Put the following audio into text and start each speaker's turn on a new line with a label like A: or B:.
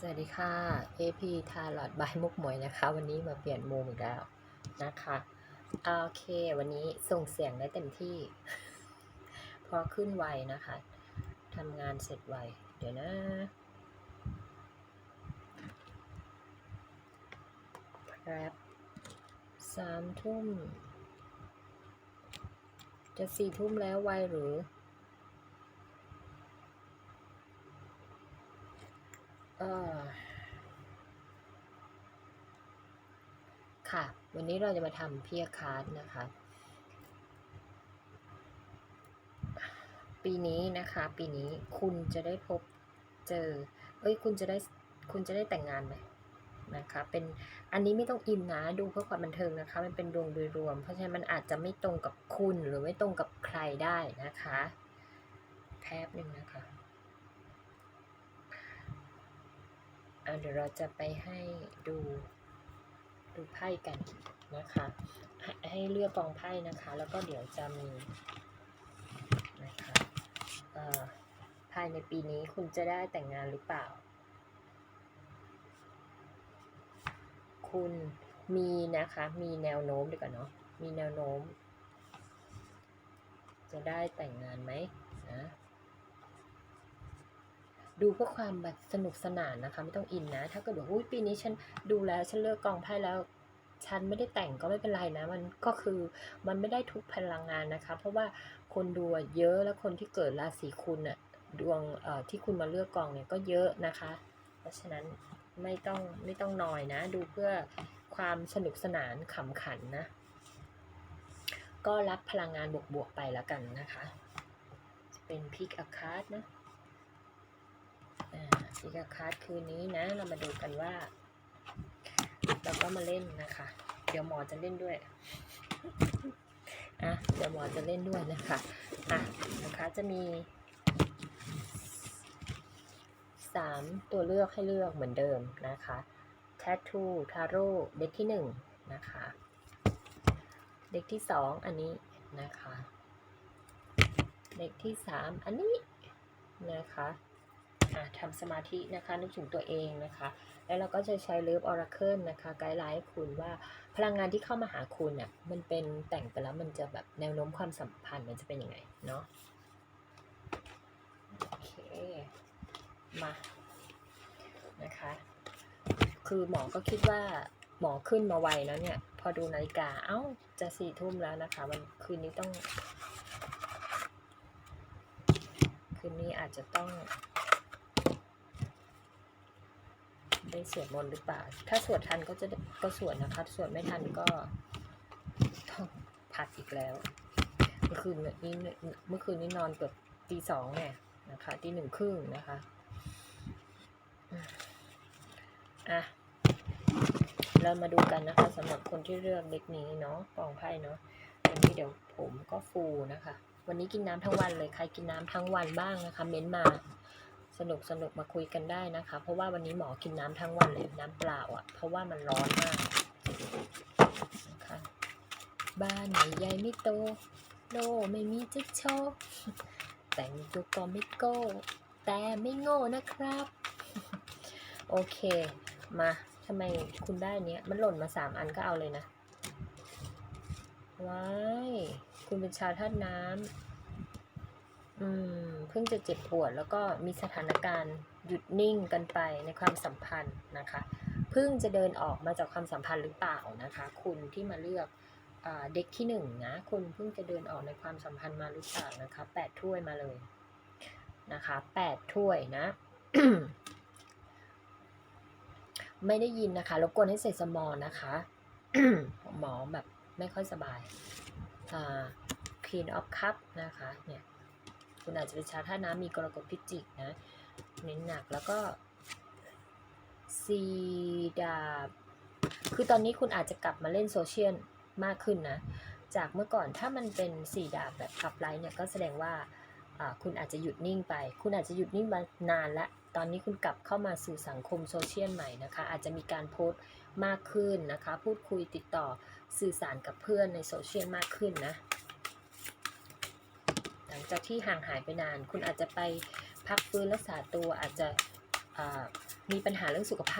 A: สวัสดีค่ะ AP ทาลอดบายมุกหมวยนะคะ วันนี้มาเปลี่ยนมุมอีกแล้วนะคะโอเค วันนี้ส่งเสียงได้เต็มที่พราะขึ้นไวนะคะทำงานเสร็จไว เดี๋ยวนะครับสามทุ่ม จะสี่ทุ่มแล้วไวหรือ เออ ค่ะ วันนี้เราจะมาทำเพียคาร์ดนะคะ ปีนี้นะคะ ปีนี้คุณจะได้พบเจอ เอ้ย คุณจะได้ คุณจะได้แต่งงานไหมนะคะ เป็น อันนี้ไม่ต้องอินนะ ดูเพื่อความบันเทิงนะคะ มันเป็นดวงโดยรวม เพราะฉะนั้นมันอาจจะไม่ตรงกับคุณหรือไม่ตรงกับใครได้นะคะ แป๊บหนึ่งนะคะ อะ เดี๋ยวเราจะไปให้ดูดูไพ่กันนะคะ ให้เลือกกองไพ่นะคะ แล้วก็เดี๋ยวจะมีนะคะเอ่อภายในปีนี้คุณจะได้แต่งงานหรือเปล่า คุณมีนะคะ มีแนวโน้มดีกว่าเนาะ มีแนวโน้ม จะได้แต่งงานไหมนะ ดูเพื่อความแบบสนุกสนานนะคะ ไม่ต้องอินนะ ถ้าเกิดว่าอุ้ยปีนี้ฉันดูแล้วฉันเลือกกองไพ่แล้วฉันไม่ได้แต่งก็ไม่เป็นไรนะ มันก็คือมันไม่ได้ทุกพลังงานนะคะ เพราะว่าคนดูเยอะแล้วคนที่เกิดราศีคุณอะดวงที่คุณมาเลือกกองเนี่ยก็เยอะนะคะ เพราะฉะนั้นไม่ต้องไม่ต้องนอยนะ ดูเพื่อความสนุกสนานขำขันนะ ก็รับพลังงานบวกๆไปแล้วกันนะคะจะเป็นพิกอาคาร์ดนะ พิกาคาร์ดคืนนี้นะ เรามาดูกันว่า เราก็มาเล่นนะคะ เดี๋ยวหมอจะเล่นด้วยอะเดี๋ยวหมอจะเล่นด้วยนะคะอะนะคะจะมีสามตัวเลือกให้เลือกเหมือนเดิมนะคะ Tattoo Tarot เด็กที่หนึ่งนะคะ เด็กที่สองอันนี้นะคะ เด็กที่สามอันนี้นะคะ อะทำสมาธินะคะนึกถึงตัวเองนะคะ แล้วเราก็จะใช้เลิฟออราเคิลนะคะไกด์ไลน์ให้คุณว่าพลังงานที่เข้ามาหาคุณเนี่ยมันเป็นแต่งไปแล้วมันจะแบบแนวโน้มความสัมพันธ์มันจะเป็นยังไงเนาะโอเคมานะคะคือหมอก็คิดว่าหมอขึ้นมาไวแล้วเนี่ย พอดูนาฬิกาเอ้าจะสี่ทุ่มแล้วนะคะ วันคืนนี้ต้อง คืนนี้อาจจะต้อง ได้สวดมนต์หรือเปล่า ถ้าสวดทันก็จะก็สวดนะคะ สวดไม่ทันก็ต้องพัดอีกแล้ว เมื่อคืนนี้เมื่อคืนนี้นอนเกือบตีสองเนี่ยนะคะตีหนึ่งครึ่งนะคะอะเรามาดูกันนะคะสำหรับคนที่เลือกเด็กนี้เนาะกองไพ่เนาะวันนี้เดี๋ยวผมก็ฟูนะคะ วันนี้กินน้ำทั้งวันเลยใครกินน้ำทั้งวันบ้างนะคะ เม้นมา สนุกสนุกมาคุยกันได้นะคะ เพราะว่าวันนี้หมอกินน้ำทั้งวันเลยน้ำเปล่าอะ เพราะว่ามันร้อนมากนะคะบ้านไหนใหญ่ไม่โตโลไม่มีจิ๊กโชว์แต่งตัวก็ไม่โก้ แต่ไม่โง่นะครับ โอเค มาทำไมคุณได้เนี้ย มันหล่นมาสามอันก็เอาเลยนะ ว้าย คุณเป็นชาวธาน้ำ อืมเพิ่งจะเจ็บปวดแล้วก็มีสถานการณ์หยุดนิ่งกันไปในความสัมพันธ์นะคะ เพิ่งจะเดินออกมาจากความสัมพันธ์หรือเปล่านะคะ คุณที่มาเลือกเด็กที่หนึ่งนะคุณเพิ่งจะเดินออกในความสัมพันธ์มาหรือเปล่านะคะแปดถ้วยมาเลยนะคะแปดถ้วยนะ ไม่ได้ยินนะคะรบกวนให้ใส่สมอนะคะหมอแบบไม่ค่อยสบายอ่า Queen of Cup นะคะเนี่ย คุณอาจจะเป็นชาวท่าน้ำมีกรกฎพิจิกนะเน้นหนักแล้วก็ซีดาบคือตอนนี้คุณอาจจะกลับมาเล่นโซเชียลมากขึ้นนะ จากเมื่อก่อนถ้ามันเป็นสีดาบแบบขับไลท์เนี่ยก็แสดงว่าคุณอาจจะหยุดนิ่งไป คุณอาจจะหยุดนิ่งมานานล้วตอนนี้คุณกลับเข้ามาสู่สังคมโซเชียลใหม่นะคะ อาจจะมีการโพสต์มากขึ้นนะคะ พูดคุยติดต่อสื่อสารกับเพื่อนในโซเชียลมากขึ้นนะ ลังจากที่ห่างหายไปนาน คุณอาจจะไปพักฟื้นรักษาตัวอาจจะมีปัญหาเรื่องสุขภาพ